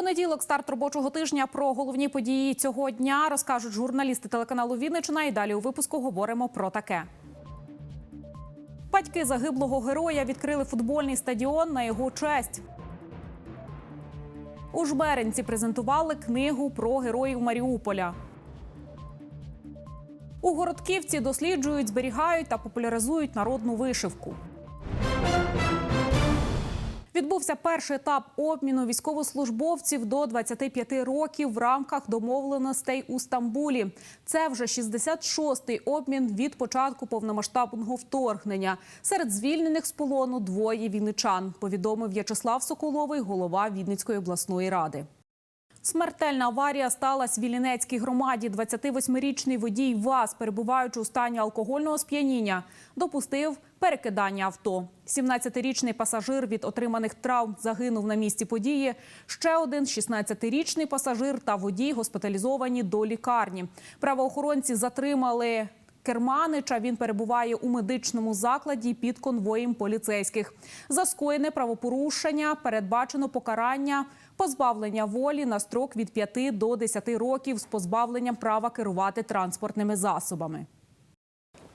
Понеділок, старт робочого тижня про головні події цього дня розкажуть журналісти телеканалу Вінничина. І далі у випуску говоримо про таке. Батьки загиблого героя відкрили футбольний стадіон на його честь. У Жберенці презентували книгу про героїв Маріуполя. У Городківці досліджують, зберігають та популяризують народну вишивку. Відбувся перший етап обміну військовослужбовців до 25 років в рамках домовленостей у Стамбулі. Це вже 66-й обмін від початку повномасштабного вторгнення. Серед звільнених з полону двоє вінничан, повідомив В'ячеслав Соколовий, голова Вінницької обласної ради. Смертельна аварія сталася в Вілінецькій громаді. 28-річний водій ВАЗ, перебуваючи у стані алкогольного сп'яніння, допустив перекидання авто. 17-річний пасажир від отриманих травм загинув на місці події. Ще один 16-річний пасажир та водій госпіталізовані до лікарні. Правоохоронці затримали Керманича він перебуває у медичному закладі під конвоєм поліцейських. За скоєне правопорушення передбачено покарання позбавлення волі на строк від 5 до 10 років з позбавленням права керувати транспортними засобами.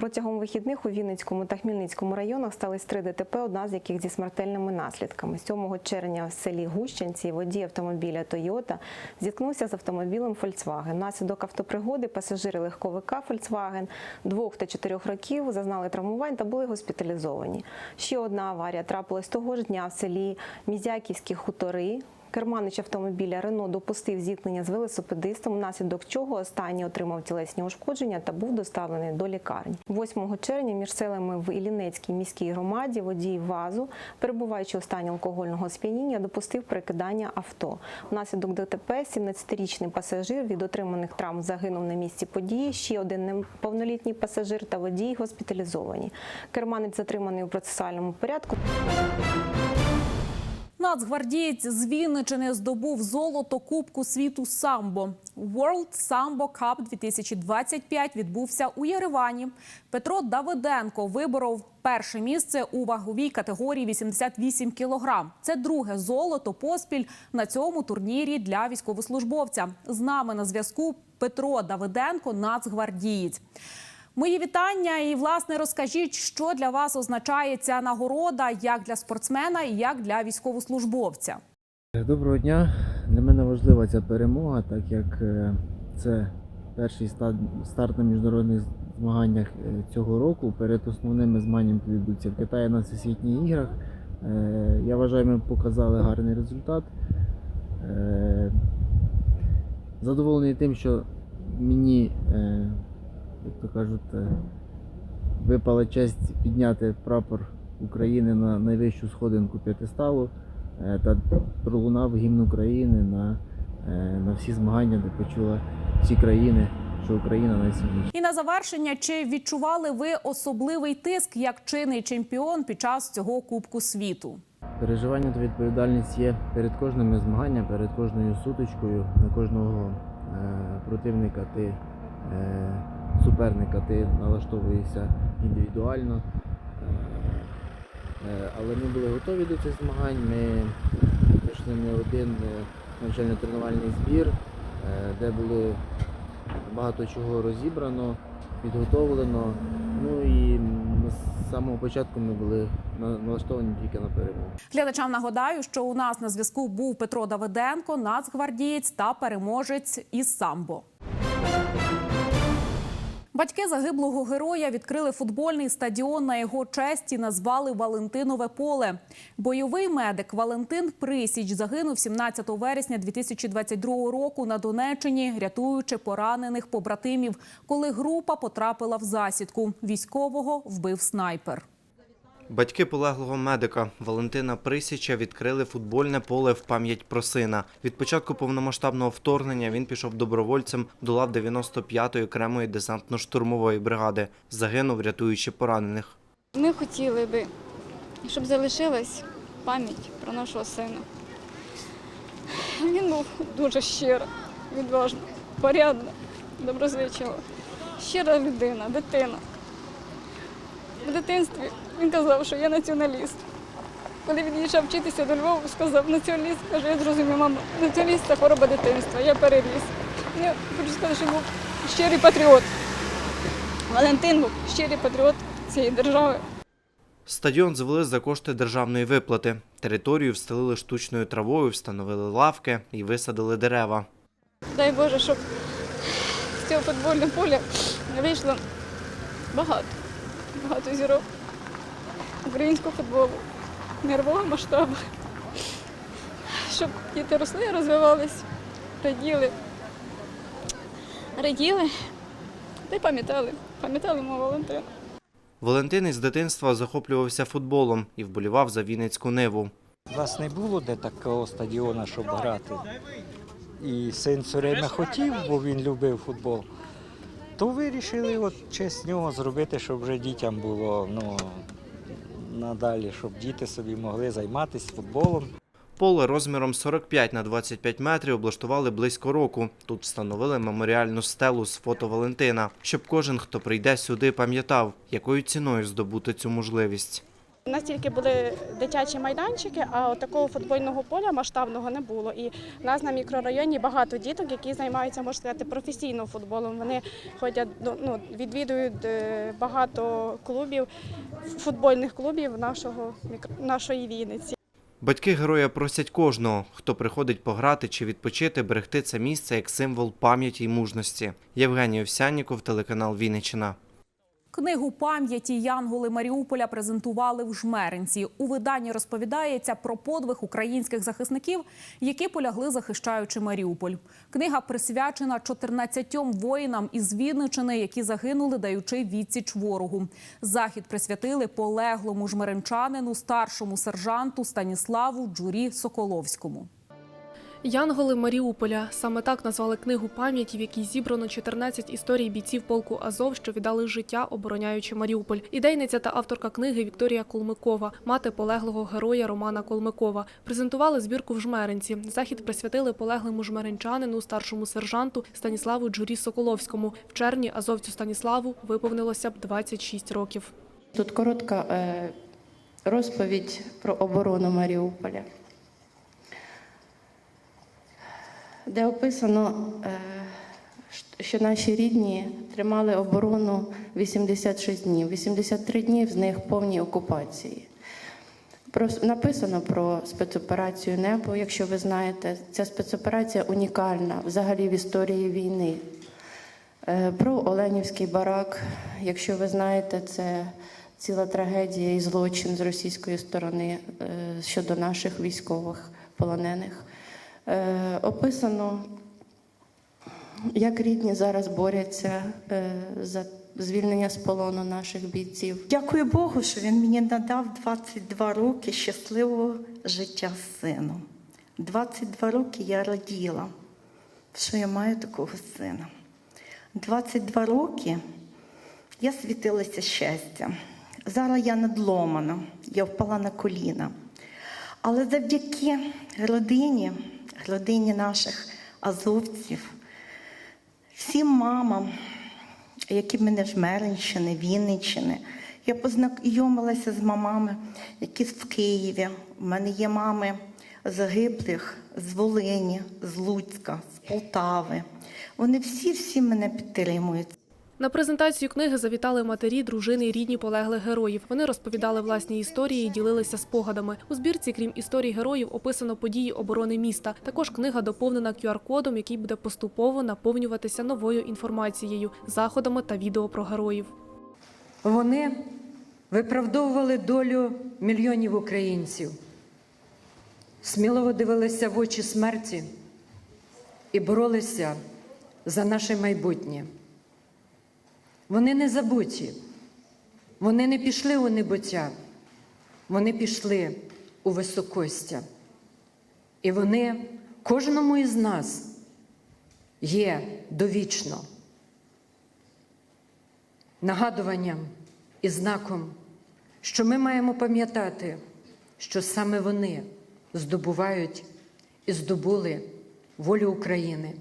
Протягом вихідних у Вінницькому та Хмельницькому районах стались три ДТП, одна з яких зі смертельними наслідками. 7 червня в селі Гущенці водій автомобіля Тойота зіткнувся з автомобілем Volkswagen. Наслідок автопригоди пасажири легковика Volkswagen двох та чотирьох років зазнали травмувань та були госпіталізовані. Ще одна аварія трапилась того ж дня в селі Мізяківські хутори. Керманич автомобіля Рено допустив зіткнення з велосипедистом, внаслідок чого останній отримав тілесні ушкодження та був доставлений до лікарні. 8 червня між селами в Іллінецькій міській громаді водій ВАЗу, перебуваючи у стані алкогольного сп'яніння, допустив перекидання авто. Внаслідок ДТП 17-річний пасажир від отриманих травм загинув на місці події. Ще один неповнолітній пасажир та водій госпіталізовані. Керманець затриманий у процесуальному порядку. Нацгвардієць з Вінничини здобув золото Кубку світу самбо. World Sambo Cup 2025 відбувся у Єревані. Петро Давиденко виборов перше місце у ваговій категорії 88 кілограм. Це друге золото поспіль на цьому турнірі для військовослужбовця. З нами на зв'язку Петро Давиденко, нацгвардієць. Мої вітання і власне розкажіть, що для вас означає ця нагорода як для спортсмена і як для військовослужбовця. Доброго дня. Для мене важлива ця перемога, так як е, це перший ста- старт на міжнародних змаганнях е, цього року. Перед основними змаганнями відбудуться в Китаї на всесвітніх іграх. Е, Я вважаю, ми показали гарний результат. Задоволений тим, що мені, як то кажуть, е, випала честь підняти прапор України на найвищу сходинку п'ятисталу е, та пролунав гімн України на, е, на всі змагання, де почула всі країни, що Україна найсильніша. І на завершення, чи відчували ви особливий тиск як чинний чемпіон під час цього Кубку світу? Переживання та відповідальність є перед кожними змаганням, перед кожною сутичкою, на кожного е, противника ти е, суперника ти налаштовуєшся індивідуально. Е, е, але ми були готові до цих змагань. Ми пройшли не один е, навчально-тренувальний збір, де були багато чого розібрано, підготовлено. Ну і з самого початку ми були налаштовані тільки на перемогу. Глядачам нагадаю, що у нас на зв'язку був Петро Давиденко, нацгвардієць та переможець із самбо. Батьки загиблого героя відкрили футбольний стадіон на його честь і назвали Валентинове поле. Бойовий медик Валентин Присіч загинув 17 вересня 2022 року на Донеччині, рятуючи поранених побратимів, коли група потрапила в засідку. Військового вбив снайпер. Батьки полеглого медика Валентина Присіча відкрили футбольне поле в пам'ять про сина. Від початку повномасштабного вторгнення він пішов добровольцем до лав 95-ї окремої десантно-штурмової бригади. Загинув, рятуючи поранених. Ми хотіли би, щоб залишилась пам'ять про нашого сина. Він був дуже щира, відважна, порядна, доброзвичила, щира людина, дитина. В дитинстві він казав, що я націоналіст. Коли він їжджав вчитися до Львова, сказав націоналіст, каже, я зрозумів, мама, націоналіст це хвороба дитинства, я переріс. Я хочу сказати, що був щирий патріот. Валентин був щирий патріот цієї держави. Стадіон звели за кошти державної виплати. Територію встелили штучною травою, встановили лавки і висадили дерева. Дай Боже, щоб з цього футбольного поля вийшло багато, багато зірок українського футболу, мирового масштабу. Щоб діти росли, розвивались, раділи, раділи та й пам'ятали, пам'ятали мого Валентина. Валентин із дитинства захоплювався футболом і вболівав за Вінницьку ниву. У нас не було де такого стадіону, щоб грати. І син все время хотів, бо він любив футбол. То вирішили от честь нього зробити, щоб вже дітям було ну, надалі, щоб діти собі могли займатися футболом. Поле розміром 45 на 25 метрів облаштували близько року. Тут встановили меморіальну стелу з фото Валентина, щоб кожен, хто прийде сюди, пам'ятав, якою ціною здобути цю можливість. У нас тільки були дитячі майданчики, а такого футбольного поля масштабного не було. І в нас на мікрорайоні багато діток, які займаються, можна сказати, професійно футболом. Вони ходять до- ну, відвідують е, багато клубів, футбольних клубів нашого нашої Вінниці. Батьки героя просять кожного, хто приходить пограти чи відпочити, берегти це місце як символ пам'яті й мужності. Євгеній Овсянніков, телеканал Вінниччина. Книгу пам'яті Янголи Маріуполя презентували в Жмеринці. У виданні розповідається про подвиг українських захисників, які полягли захищаючи Маріуполь. Книга присвячена 14 воїнам із Вінничини, які загинули, даючи відсіч ворогу. Захід присвятили полеглому жмеринчанину, старшому сержанту Станіславу Джурі Соколовському. Янголи Маріуполя саме так назвали книгу пам'яті, в якій зібрано 14 історій бійців полку Азов, що віддали життя, обороняючи Маріуполь. Ідейниця та авторка книги Вікторія Колмикова, мати полеглого героя Романа Колмикова. Презентували збірку в Жмеринці. Захід присвятили полеглому жмеринчанину, старшому сержанту Станіславу Джурі Соколовському. В червні азовцю Станіславу виповнилося б 26 років. Тут коротка е, розповідь про оборону Маріуполя, де описано, е, що наші рідні тримали оборону 86 днів. 83 днів з них повні окупації. Написано про спецоперацію Небо, якщо ви знаєте, ця спецоперація унікальна взагалі в історії війни. Е, Про Оленівський барак, якщо ви знаєте, це ціла трагедія і злочин з російської сторони е, щодо наших військових полонених. Е, Описано, як рідні зараз борються е, за звільнення з полону наших бійців. Дякую Богу, що він мені надав 22 роки щасливого життя з сином. 22 роки я раділа, що я маю такого сина. 22 роки я світилася щастям. Зараз я надломана, я впала на коліна. Але завдяки родині, родині наших азовців, всім мамам, які в мене Жмеринщини, Вінниччини. Я познайомилася з мамами, які в Києві. У мене є мами загиблих з Волині, з Луцька, з Полтави. Вони всі-всі мене підтримують. На презентацію книги завітали матері, дружини і рідні полеглих героїв. Вони розповідали власні історії і ділилися спогадами. У збірці, крім історій героїв, описано події оборони міста. Також книга доповнена QR-кодом, який буде поступово наповнюватися новою інформацією, заходами та відео про героїв. Вони виправдовували долю мільйонів українців, сміливо дивилися в очі смерті і боролися за наше майбутнє. Вони не забуті, вони не пішли у небуття, вони пішли у високостя. І вони кожному із нас є довічно нагадуванням і знаком, що ми маємо пам'ятати, що саме вони здобувають і здобули волю України.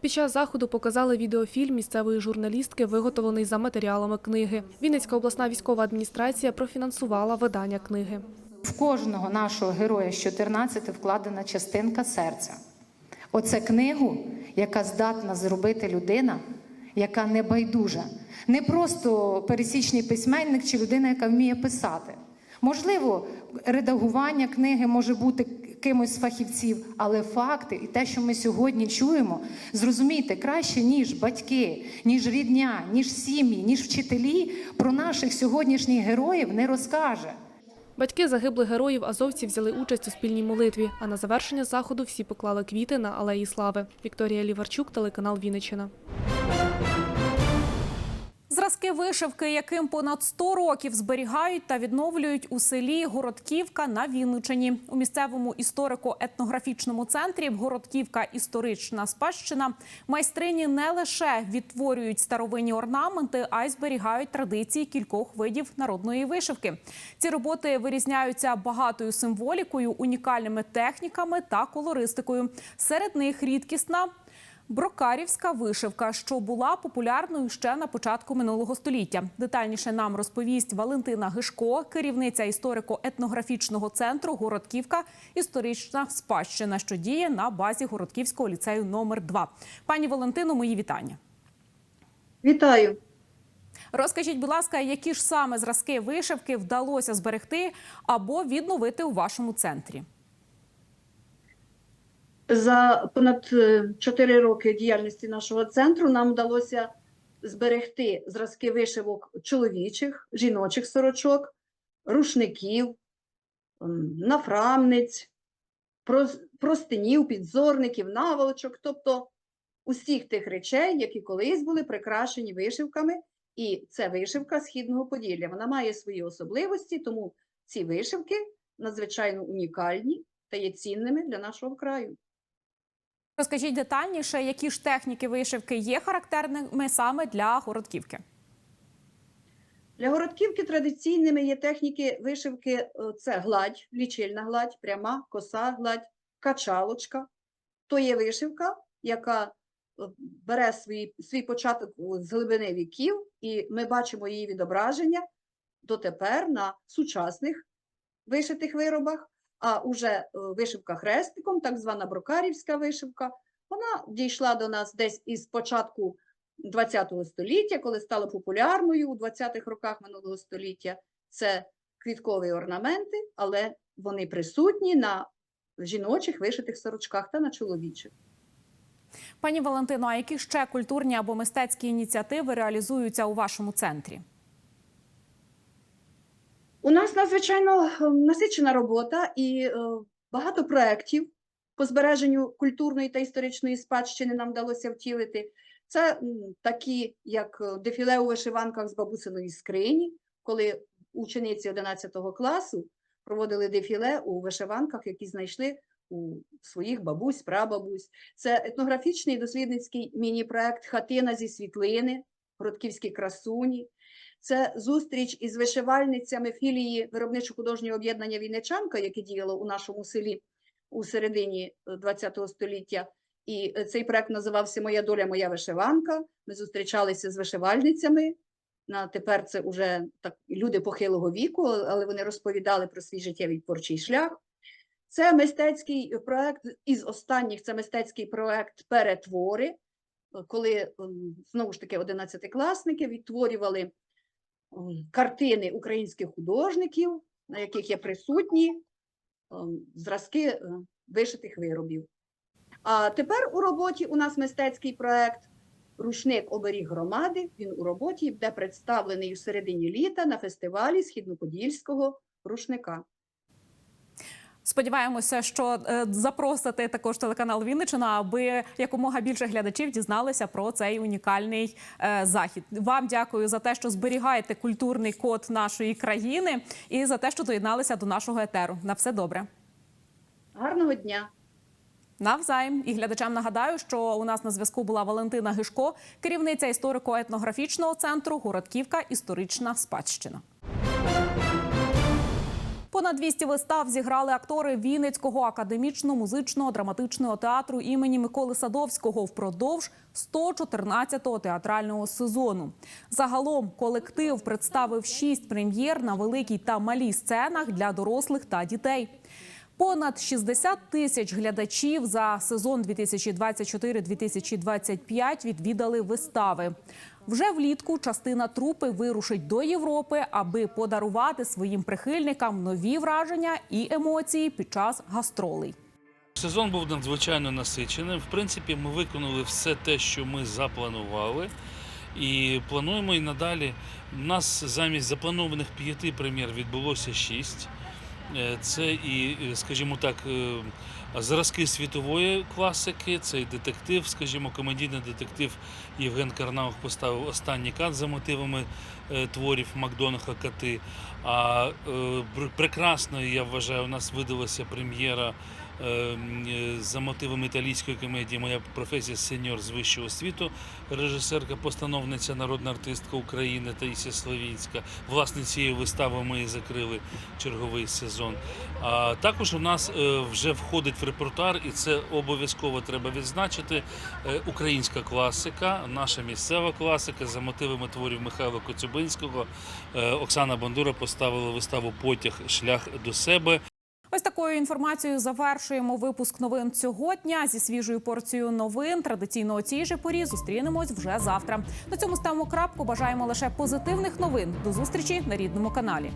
Під час заходу показали відеофільм місцевої журналістки, виготовлений за матеріалами книги. Вінницька обласна військова адміністрація профінансувала видання книги. в кожного нашого героя з 14 вкладена частинка серця. Оце книгу, яка здатна зробити людина, яка не байдужа, не просто пересічний письменник чи людина, яка вміє писати. Можливо, редагування книги може бути кимось з фахівців, але факти і те, що ми сьогодні чуємо, зрозумійте краще, ніж батьки, ніж рідня, ніж сім'ї, ніж вчителі про наших сьогоднішніх героїв не розкаже. Батьки загиблих героїв азовців взяли участь у спільній молитві. А на завершення заходу всі поклали квіти на алеї слави. Вікторія Ліварчук, телеканал Вінниччина. Зразки вишивки, яким понад 100 років зберігають та відновлюють у селі Городківка на Вінничині. У місцевому історико-етнографічному центрі Городківка історична спадщина майстрині не лише відтворюють старовинні орнаменти, а й зберігають традиції кількох видів народної вишивки. Ці роботи вирізняються багатою символікою, унікальними техніками та колористикою. Серед них рідкісна Брокарівська вишивка, що була популярною ще на початку минулого століття. Детальніше нам розповість Валентина Гишко, керівниця історико-етнографічного центру Городківка історична спадщина, що діє на базі Городківського ліцею номер 2 Пані Валентино, мої вітання. Вітаю. Розкажіть, будь ласка, які ж саме зразки вишивки вдалося зберегти або відновити у вашому центрі? За понад 4 роки діяльності нашого центру нам вдалося зберегти зразки вишивок чоловічих, жіночих сорочок, рушників, нафрамниць, простинів, підзорників, наволочок, тобто усіх тих речей, які колись були прикрашені вишивками. І це вишивка східного Поділля. Вона має свої особливості, тому ці вишивки надзвичайно унікальні та є цінними для нашого краю. Розкажіть детальніше, які ж техніки вишивки є характерними саме для Городківки? Для городківки традиційними є техніки вишивки: е, це гладь, лічильна гладь, пряма, коса гладь, качалочка. То є вишивка, яка е, бере свій, свій початок з глибини віків, і ми бачимо її відображення дотепер на сучасних вишитих виробах. А уже е, вишивка хрестиком, так звана брокарівська вишивка, вона дійшла до нас десь із початку ХХ століття, коли стала популярною у 20-х роках минулого століття. Це квіткові орнаменти, але вони присутні на жіночих вишитих сорочках та на чоловічих. Пані Валентино, а які ще культурні або мистецькі ініціативи реалізуються у вашому центрі? У нас надзвичайно е, насичена робота і е, багато проєктів по збереженню культурної та історичної спадщини нам вдалося втілити. Це такі, як е, дефіле у вишиванках з бабусиної скрині, коли учениці 11 класу проводили дефіле у вишиванках, які знайшли у своїх бабусь, прабабусь. Це етнографічний дослідницький міні-проект Хатина зі світлини, Городківські красуні. Це зустріч із вишивальницями філії виробничо-художнього об'єднання Вінничанка, яке діяло у нашому селі у середині ХХ століття. І е, цей проект називався Моя доля, моя вишиванка. Ми зустрічалися з вишивальницями. На тепер це вже так люди похилого віку, але вони розповідали про свій життєвий творчий шлях. Це мистецький проект із останніх. Це мистецький проект Перетвори, коли ем, знову ж таки одинадцятикласники відтворювали ем, картини українських художників, на яких є присутні ем, зразки е, вишитих виробів. А тепер у роботі у нас мистецький проект Рушник оберіг громади. Він у роботі буде представлений у середині літа на фестивалі східноподільського рушника. Сподіваємося, що е, запросите також телеканал Вінничина, аби якомога більше глядачів дізналися про цей унікальний е, захід. Вам дякую за те, що зберігаєте культурний код нашої країни, і за те, що доєдналися до нашого етеру. На все добре. Гарного дня! Навзаєм і глядачам нагадаю, що у нас на зв'язку була Валентина Гишко, керівниця історико-етнографічного центру Городківка історична спадщина. Понад 200 вистав зіграли актори Вінницького академічно-музичного драматичного театру імені Миколи Садовського впродовж 114-го театрального сезону. Загалом колектив представив шість прем'єр на великій та малій сценах для дорослих та дітей. Понад 60 тисяч глядачів за сезон 2024-2025 відвідали вистави. Вже влітку частина трупи вирушить до Європи, аби подарувати своїм прихильникам нові враження і емоції під час гастролей. Сезон був надзвичайно насиченим. В принципі, ми виконали все те, що ми запланували. І плануємо і надалі. У нас замість запланованих п'яти прем'єр відбулося шість. Е, Це і, скажімо так, е, зразки світової класики, цей детектив, скажімо, комедійний детектив Євген Карнаух поставив останній кат за мотивами е, творів Макдонаха Кати. А е, прекрасно прекрасною, я вважаю, у нас видалася прем'єра за мотивами італійської комедії Моя професія сеньор з вищого освіту, режисерка, постановниця, народна артистка України Таїсія Славінська. Власне, цією виставою ми і закрили черговий сезон. А також у нас е, вже входить в репертуар, і це обов'язково треба відзначити. е, Українська класика, наша місцева класика за мотивами творів Михайла Коцюбинського. Е, Оксана Бандура поставила виставу Потяг шлях до себе. Ось такою інформацією завершуємо випуск новин цього дня. Зі свіжою порцією новин традиційно о цій же порі зустрінемось вже завтра. На цьому ставимо крапку. Бажаємо лише позитивних новин. До зустрічі на рідному каналі.